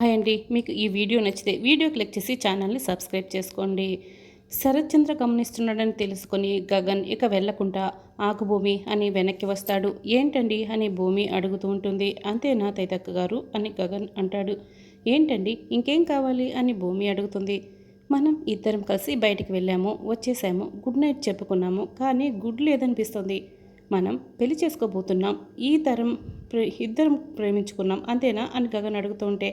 Hi అండి మీకు ఈ వీడియో నచ్చితే వీడియో క్లిక్ చేసి ఛానల్ని సబ్స్క్రైబ్ చేసుకోండి. శరత్చంద్ర గమనిస్తున్నాడని తెలుసుకొని గగన్ ఇక వెళ్ళకుండా ఆకు భూమి అని వెనక్కి వస్తాడు. ఏంటండి అని భూమి అడుగుతూ ఉంటుంది. అంతేనా తైతక్క గారు అని గగన్ అంటాడు. ఏంటండి ఇంకేం కావాలి అని భూమి అడుగుతుంది. మనం ఇద్దరం కలిసి బయటికి వెళ్ళాము వచ్చేసాము గుడ్ నైట్ చెప్పుకున్నాము కానీ గుడ్ లేదనిపిస్తుంది. మనం పెళ్ళి చేసుకోబోతున్నాం ఈ తరం ఇద్దరం ప్రేమించుకున్నాం అంతేనా అని గగన్ అడుగుతుంటే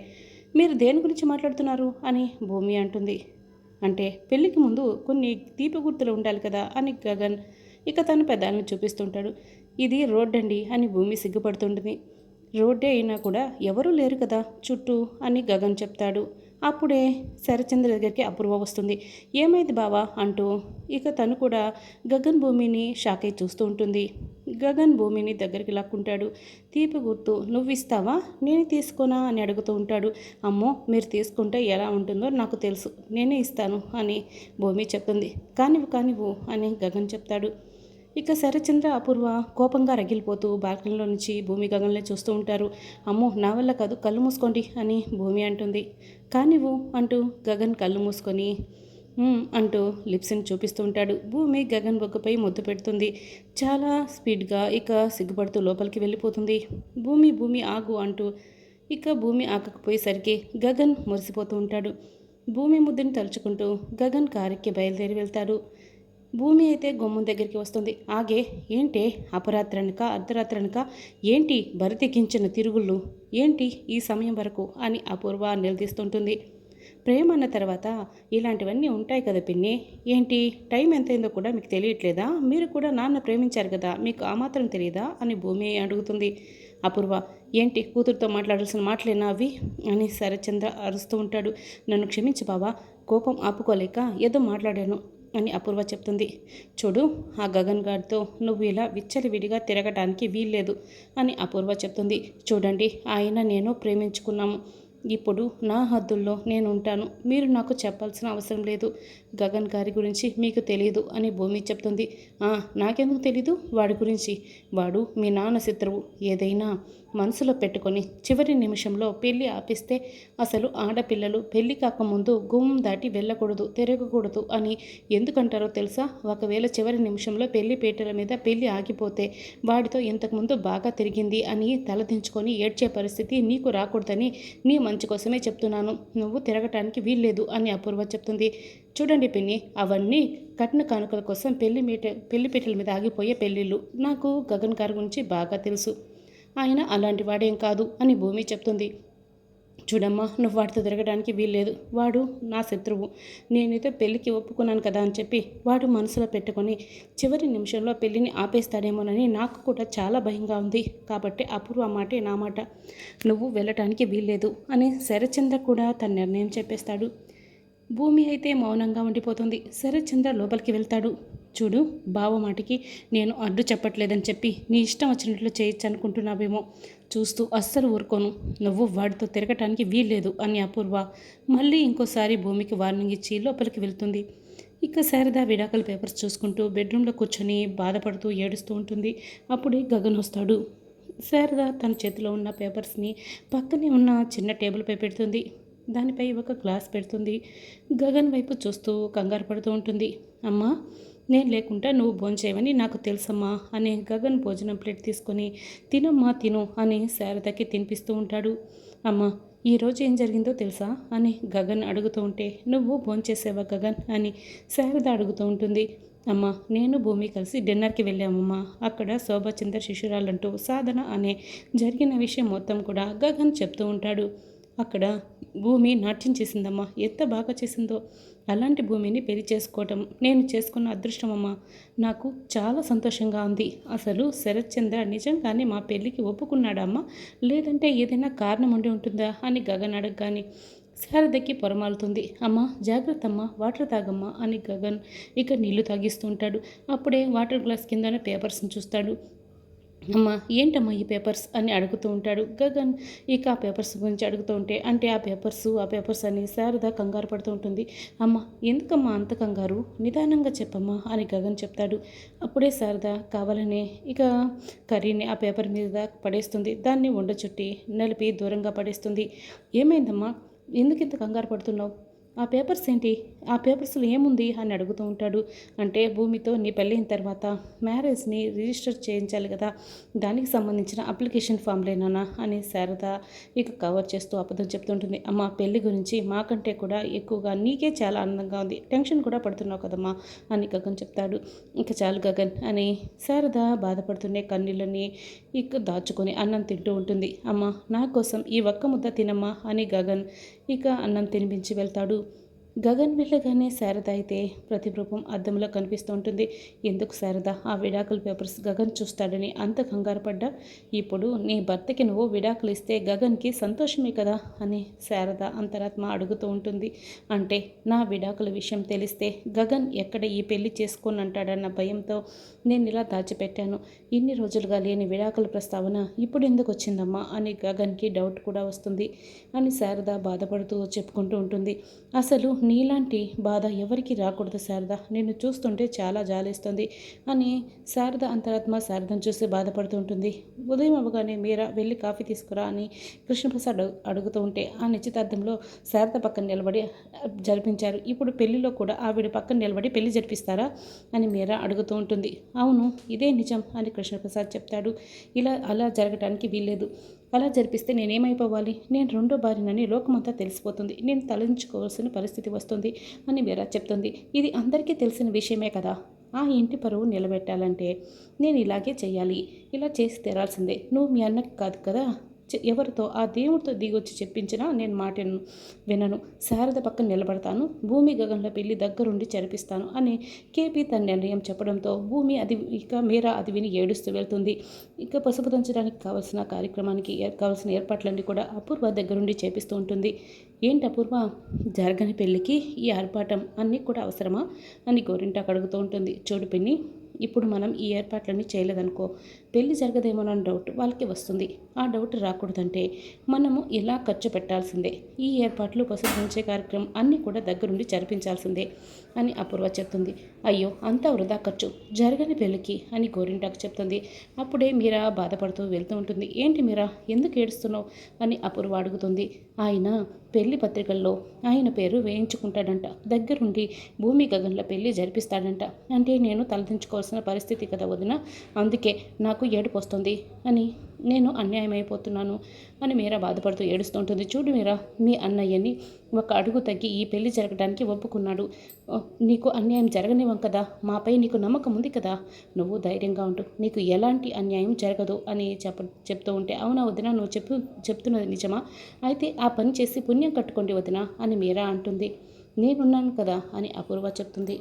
మీరు దేని గురించి మాట్లాడుతున్నారు అని భూమి అంటుంది. అంటే పెళ్ళికి ముందు కొన్ని తీపి గుర్తులు ఉండాలి కదా అని గగన్ ఇక తను పెదాలను చూపిస్తుంటాడు. ఇది రోడ్ అండి అని భూమి సిగ్గుపడుతుంటుంది. రోడ్డే అయినా కూడా ఎవరూ లేరు కదా చుట్టూ అని గగన్ చెప్తాడు. అప్పుడే శరచంద్ర దగ్గరికి అపూర్వ వస్తుంది. ఏమైంది బావా అంటూ ఇక తను కూడా గగన్ భూమిని షాక్ అయి చూస్తూ ఉంటుంది. గగన్ భూమిని దగ్గరికి లాక్కుంటాడు. తీపి గుర్తు నువ్వు ఇస్తావా నేను తీసుకోనా? అని అడుగుతూ ఉంటాడు. అమ్మో మీరు తీసుకుంటే ఎలా ఉంటుందో నాకు తెలుసు. నేనే ఇస్తాను అని భూమి చెప్తుంది. కానివ్వు కానివ్వు అని గగన్ చెప్తాడు. ఇక శరచంద్ర అపూర్వ కోపంగా రగిలిపోతూ బాల్కనీలో నుంచి భూమి గగన్లే చూస్తూ ఉంటారు. అమ్మో నా వల్ల కాదు కళ్ళు మూసుకోండి అని భూమి అంటుంది. కానివ్వు అంటూ గగన్ కళ్ళు మూసుకొని అంటూ లిప్స్ని చూపిస్తూ ఉంటాడు. భూమి గగన్ బొగ్గపై ముద్దు పెడుతుంది. చాలా స్పీడ్గా ఇక సిగ్గుపడుతూ లోపలికి వెళ్ళిపోతుంది. భూమి భూమి ఆగు అంటూ ఇక భూమి ఆకకపోయేసరికి గగన్ మురిసిపోతూ ఉంటాడు. భూమి ముద్దుని తలుచుకుంటూ గగన్ కారెక్కి బయలుదేరి వెళ్తాడు. భూమి అయితే గుమ్మం దగ్గరికి వస్తుంది. ఆగే ఏంటి అపరాత్రనక అర్ధరాత్రనక? ఏంటి బరితెక్కించిన తిరుగుళ్ళు? ఏంటి ఈ సమయం వరకు? అని అపూర్వ నిలదీస్తుంటుంది ప్రేమ అన్న తర్వాత ఇలాంటివన్నీ ఉంటాయి కదా పిన్ని. ఏంటి? టైం ఎంతైందో కూడా మీకు తెలియట్లేదా? మీరు కూడా నాన్న ప్రేమించారు కదా మీకు ఆ మాత్రం తెలియదా? అని భూమి అడుగుతుంది. అపూర్వ ఏంటి కూతురుతో మాట్లాడాల్సిన మాటలేనా అవి? అని శరచంద్ర అరుస్తూ ఉంటాడు. నన్ను క్షమించు బాబా కోపం ఆపుకోలేక ఏదో మాట్లాడాను అని అపూర్వ చెప్తుంది. చూడు ఆ గగన్ గారితో నువ్వు ఇలా విచ్చలివిడిగా తిరగటానికి వీల్లేదు అని అపూర్వ చెప్తుంది. చూడండి ఆయన నేను ప్రేమించుకున్నాము. ఇప్పుడు నా హద్దుల్లో నేను ఉంటాను మీరు నాకు చెప్పాల్సిన అవసరం లేదు. గగన్ గారి గురించి మీకు తెలియదు అని భూమి చెప్తుంది. నాకెందుకు తెలీదు? వాడి గురించి. వాడు మీ నాన్న శత్రువు. ఏదైనా మనసులో పెట్టుకొని చివరి నిమిషంలో పెళ్ళి ఆపిస్తే అసలు ఆడపిల్లలు పెళ్ళి కాకముందు గుమ్మం దాటి వెళ్ళకూడదు తిరగకూడదు అని ఎందుకంటారో తెలుసా? ఒకవేళ చివరి నిమిషంలో పెళ్ళి పీటల మీద పెళ్ళి ఆగిపోతే వాడితో ఇంతకుముందు బాగా తిరిగింది అని తలదించుకొని ఏడ్చే పరిస్థితి నీకు రాకూడదని నీ మంచి కోసమే చెప్తున్నాను. నువ్వు తిరగటానికి వీల్లేదు అని అపూర్వ చెప్తుంది. చూడండి పిన్ని అవన్నీ కట్న కానుకల కోసం పెళ్ళి మీట పెళ్ళి పీటల మీద ఆగిపోయే పెళ్ళిళ్ళు నాకు గగన్ గారి గురించి బాగా తెలుసు. ఆయన అలాంటి వాడేం కాదు అని భూమి చెప్తుంది. చూడమ్మా నువ్వు వాడితో తిరగడానికి వీల్లేదు. వాడు నా శత్రువు. నేనైతే పెళ్ళికి ఒప్పుకున్నాను కదా అని చెప్పి వాడు మనసులో పెట్టుకొని చివరి నిమిషంలో పెళ్ళిని ఆపేస్తాడేమోనని నాకు కూడా చాలా భయంగా ఉంది. కాబట్టి అపూర్వ మాటే నా మాట. నువ్వు వెళ్ళటానికి వీల్లేదు అని శరచంద్ర కూడా తన నిర్ణయం చెప్పేస్తాడు. భూమి అయితే మౌనంగా ఉండిపోతుంది. శరచంద్ర లోపలికి వెళ్తాడు. చూడు బావ మాటికి నేను అడ్డు చెప్పట్లేదని చెప్పి నీ ఇష్టం వచ్చినట్లు చేయొచ్చు అనుకుంటున్నావేమో చూస్తూ అస్సలు ఊరుకోను. నువ్వు వాడితో తిరగటానికి వీల్లేదు అని అపూర్వ మళ్ళీ ఇంకోసారి భూమికి వార్నింగ్ ఇచ్చి లోపలికి వెళ్తుంది. ఇక శారద విడాకల పేపర్స్ చూసుకుంటూ బెడ్రూమ్లో కూర్చొని బాధపడుతూ ఏడుస్తూ ఉంటుంది. అప్పుడే గగన్ వస్తాడు. శారద తన చేతిలో ఉన్న పేపర్స్ని పక్కనే ఉన్న చిన్న టేబుల్పై పెడుతుంది. దానిపై ఒక గ్లాస్ పెడుతుంది. గగన్ వైపు చూస్తూ కంగారు పడుతూ ఉంటుంది. అమ్మా నేను లేకుండా నువ్వు భోంచేయమని నాకు తెలుసమ్మా అని గగన్ భోజనం ప్లేట్ తీసుకొని తినమ్మా తిను అని శారదకి తినిపిస్తూ ఉంటాడు. అమ్మా ఈరోజు ఏం జరిగిందో తెలుసా అని గగన్ అడుగుతూ ఉంటే నువ్వు భోంచేసేవా గగన్ అని శారద అడుగుతూ ఉంటుంది. అమ్మ నేను భూమి కలిసి డిన్నర్కి వెళ్ళామమ్మా. అక్కడ శోభచంద్ర శిశురాలంటూ సాధన అనే జరిగిన విషయం మొత్తం కూడా గగన్ చెప్తూ ఉంటాడు. అక్కడ భూమి నాట్యం చేసిందమ్మా. ఎంత బాగా చేసిందో. అలాంటి భూమిని పెళ్ళి చేసుకోవటం నేను చేసుకున్న అదృష్టమమ్మా. నాకు చాలా సంతోషంగా ఉంది. అసలు శరత్ చంద్ర నిజంగానే మా పెళ్ళికి ఒప్పుకున్నాడమ్మా? లేదంటే ఏదైనా కారణం ఉండి ఉంటుందా అని గగన్ అడగగానే శారదకి పొరమాలుతుంది. అమ్మ జాగ్రత్త అమ్మ వాటర్ తాగమ్మా అని గగన్ ఇక నీళ్ళు తాగిస్తూ ఉంటాడు. అప్పుడే వాటర్ గ్లాస్ కిందనే పేపర్స్ని చూస్తాడు. అమ్మ ఏంటమ్మా ఈ పేపర్స్ అని అడుగుతూ ఉంటాడు. గగన్ ఇక ఆ పేపర్స్ గురించి అడుగుతూ ఉంటే అంటే ఆ పేపర్స్ ఆ పేపర్స్ అని శారద కంగారు పడుతూ ఉంటుంది. అమ్మ ఎందుకమ్మా అంత కంగారు? నిదానంగా చెప్పమ్మా అని గగన్ చెప్తాడు. అప్పుడే శారద కావాలనే ఇక కర్రీని ఆ పేపర్ మీద పడేస్తుంది. దాన్ని వండ చుట్టి నలిపి దూరంగా పడేస్తుంది. ఏమైందమ్మా? ఎందుకు ఇంత కంగారు పడుతున్నావు? ఆ పేపర్స్ ఏంటి? ఆ పేపర్స్లో ఏముంది? అని అడుగుతూ ఉంటాడు. అంటే భూమితో నీ పెళ్ళైన తర్వాత మ్యారేజ్ని రిజిస్టర్ చేయించాలి కదా? దానికి సంబంధించిన అప్లికేషన్ ఫామ్లేనా అని శారద ఇక కవర్ చేస్తూ అబద్ధం చెప్తుంటుంది. అమ్మ పెళ్ళి గురించి మాకంటే కూడా ఎక్కువగా నీకే చాలా ఆనందంగా ఉంది. టెన్షన్ కూడా పడుతున్నావు కదమ్మా? అని గగన్ చెప్తాడు. ఇక చాలు గగన్ అని శారద బాధపడుతుండే కన్నీళ్ళని ఇక దాచుకొని అన్నం తింటూ ఉంటుంది. అమ్మ నా కోసం ఈ ఒక్క ముద్ద తినమ్మా? అని గగన్ ఇక అన్నం తినిపించి వెళ్తాడు. గగన్ వెళ్ళగానే శారద అయితే ప్రతిరూపం అద్దంలో కనిపిస్తూ ఉంటుంది. ఎందుకు శారద? ఆ విడాకుల పేపర్స్ గగన్ చూస్తాడని అంత కంగారు పడ్డా? ఇప్పుడు నీ భర్తకి నువ్వు విడాకులు ఇస్తే గగన్కి సంతోషమే కదా? అని శారద అంతరాత్మ అడుగుతూ ఉంటుంది. అంటే నా విడాకుల విషయం తెలిస్తే గగన్ ఎక్కడ ఈ పెళ్ళి చేసుకొని అంటాడన్న భయంతో నేను ఇలా దాచిపెట్టాను. ఇన్ని రోజులుగా లేని విడాకుల ప్రస్తావన ఇప్పుడు ఎందుకు వచ్చిందమ్మా? అని గగన్కి డౌట్ కూడా వస్తుంది. అని శారద బాధపడుతూ చెప్పుకుంటూ ఉంటుంది. అసలు నీలాంటి బాధ ఎవరికి రాకూడదు శారద. నిన్ను చూస్తుంటే చాలా జాలేస్తుంది. అని శారద అంతరాత్మ శారదను చూసి బాధపడుతూ ఉంటుంది. ఉదయం అవ్వగానే మీరా వెళ్ళి కాఫీ తీసుకురా అని కృష్ణప్రసాద్ అడుగుతూ ఉంటే ఆ నిశ్చితార్థంలో శారద పక్కన నిలబడి జరిపించారు. ఇప్పుడు పెళ్ళిలో కూడా ఆవిడ పక్కన నిలబడి పెళ్ళి జరిపిస్తారా అని మీరా అడుగుతూ ఉంటుంది. అవును ఇదే నిజం అని కృష్ణప్రసాద్ చెప్తాడు. ఇలా అలా జరగటానికి వీల్లేదు. అలా జరిపిస్తే నేనేమైపోవాలి? నేను రెండో భార్యనని లోకమంతా తెలిసిపోతుంది. నేను తలంచుకోవాల్సిన పరిస్థితి వస్తుంది అని మీరా చెప్తుంది. ఇది అందరికీ తెలిసిన విషయమే కదా. ఆ ఇంటి పరువు నిలబెట్టాలంటే నేను ఇలాగే చేయాలి ఇలా చేసి తీరాల్సిందే. నువ్వు మీ అన్నకి కాదు కదా? ఎవరితో ఆ దేవుడితో దిగొచ్చి చెప్పించినా నేను మాటను వినను. శారద పక్కన నిలబడతాను. భూమి గగన్ల పెళ్ళి దగ్గరుండి చరిపిస్తాను అని కేపీ తన నిర్ణయం చెప్పడంతో భూమి అది ఇక మీరా అది విని ఏడుస్తూ వెళ్తుంది. ఇక పసుపు దంచడానికి కావాల్సిన కార్యక్రమానికి కావాల్సిన ఏర్పాట్లన్నీ కూడా అపూర్వ దగ్గరుండి చేపిస్తూ ఉంటుంది. ఏంటి అపూర్వ? జరగని పెళ్ళికి ఈ ఆర్పాటం అన్నీ కూడా అవసరమా? అని గోరింటాకు అడుగుతూ ఉంటుంది. చూడు పిన్ని ఇప్పుడు మనం ఈ ఏర్పాట్లన్నీ చేయలేదనుకో పెళ్ళి జరగదేమోనని డౌట్ వాళ్ళకి వస్తుంది. ఆ డౌట్ రాకూడదంటే మనము ఇలా ఖర్చు పెట్టాల్సిందే? ఈ ఏర్పాట్లు పశువుంచే కార్యక్రమం అన్నీ కూడా దగ్గరుండి జరిపించాల్సిందే అని అపూర్వ చెప్తుంది. అయ్యో అంతా వృధా ఖర్చు. జరగని పెళ్ళికి అని గోరింటాకు చెప్తుంది. అప్పుడే మీరా బాధపడుతూ వెళ్తూ ఉంటుంది. ఏంటి మీరా? ఎందుకు ఏడుస్తున్నావు? అని అపూర్వ అడుగుతుంది. ఆయన పెళ్ళి పత్రికల్లో ఆయన పేరు వేయించుకుంటాడంట. దగ్గరుండి భూమి గగన్ల పెళ్ళి జరిపిస్తాడంట. అంటే నేను చేసుకోవాల్సిన పరిస్థితి కదా వదిన? అందుకే నాకు ఏడుపు వస్తుంది అని నేను అన్యాయం అయిపోతున్నాను అని మీరా బాధపడుతూ ఏడుస్తుంటుంది. చూడు మీరా మీ అన్నయ్యని ఒక అడుగు తగ్గి ఈ పెళ్ళి జరగడానికి ఒప్పుకున్నాడు. నీకు అన్యాయం జరగనివ్వం కదా మాపై నీకు నమ్మకం ఉంది కదా. నువ్వు ధైర్యంగా ఉంటు నీకు ఎలాంటి అన్యాయం జరగదు అని చెప్ప చెప్తూ ఉంటే అవునా వదిన? నువ్వు చెప్పు చెప్తున్నది నిజమా? అయితే ఆ పని చేసి పుణ్యం కట్టుకోండి వదిన అని మీరా అంటుంది. నేనున్నాను కదా అని అపూర్వ చెప్తుంది.